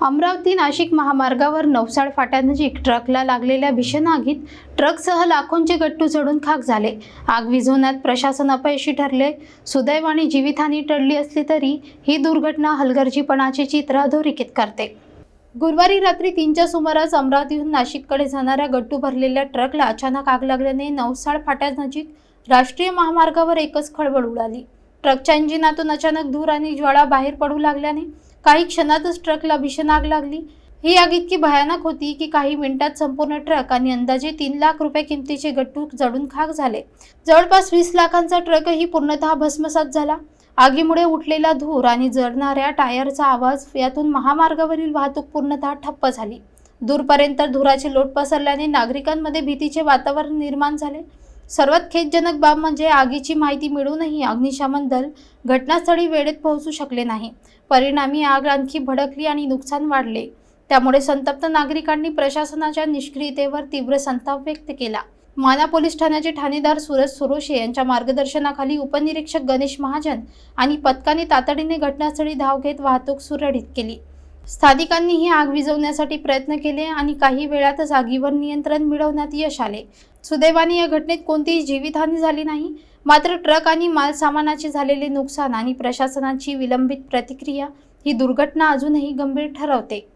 अमरावती नाशिक महामार्गावर नवसाड फाट्यानजीक ट्रकला लागलेल्या भीषण आगीत ट्रकसह लाखोंचे गट्टू चढून खाक झाले. आग विझवण्यात प्रशासन अपयशी ठरले. सुदैवाने जीवितहानी टळली असली तरी ही दुर्घटना हलगर्जीपणाचे चित्र अधोरेखित करते. गुरुवारी रात्री तीनच्या सुमारास अमरावतीहून नाशिककडे जाणाऱ्या गट्टू भरलेल्या ट्रकला अचानक आग लागल्याने नवसाड फाट्यानजीक राष्ट्रीय महामार्गावर एकच खळबळ उडाली. ट्रकच्या इंजिनातून अचानक धूर आणि ज्वाळा बाहेर पडू लागल्याने काही क्षणातच ट्रकला भीषण आग लागली. ही आग इतकी भयानक होती की काही मिनिटात संपूर्ण ट्रक आणि अंदाजे तीन लाख रुपये किमतीचे गट्टू जळून खाक झाले. जवळपास वीस लाखांचा ट्रकही पूर्णतः भस्मसात झाला. आगीमुळे उठलेला धूर आणि जळणाऱ्या टायरचा आवाज यातून महामार्गावरील वाहतूक पूर्णतः ठप्प झाली. दूरपर्यंत धुराचे लोट पसरल्याने नागरिकांमध्ये भीतीचे वातावरण निर्माण झाले. सर्वात खेदजनक बाब म्हणजे आगीची माहिती मिळूनही अग्निशमन दल घटनास्थळी वेळेत पोहोचू शकले नाही. परिणामी आग आणखी भडकली आणि नुकसान वाढले. त्यामुळे संतप्त नागरिकांनी प्रशासनाच्या निष्क्रियतेवर तीव्र संताप व्यक्त केला. माना पोलीस ठाण्याचे ठाणेदार सूरज सुरोशे यांच्या मार्गदर्शनाखाली उपनिरीक्षक गणेश महाजन आणि पथकाने तातडीने घटनास्थळी धाव घेत वाहतूक सुरळीत केली. स्थानिकांनीही आग विझवण्यासाठी प्रयत्न केले आणि काही वेळातच आगीवर नियंत्रण मिळवण्यात यश आले. सुदैवाने या घटनेत कोणतीही जीवितहानी झाली नाही. मात्र ट्रक आणि मालसामानाचे झालेले नुकसान आणि प्रशासनाची विलंबित प्रतिक्रिया ही दुर्घटना अजूनही गंभीर ठरवते.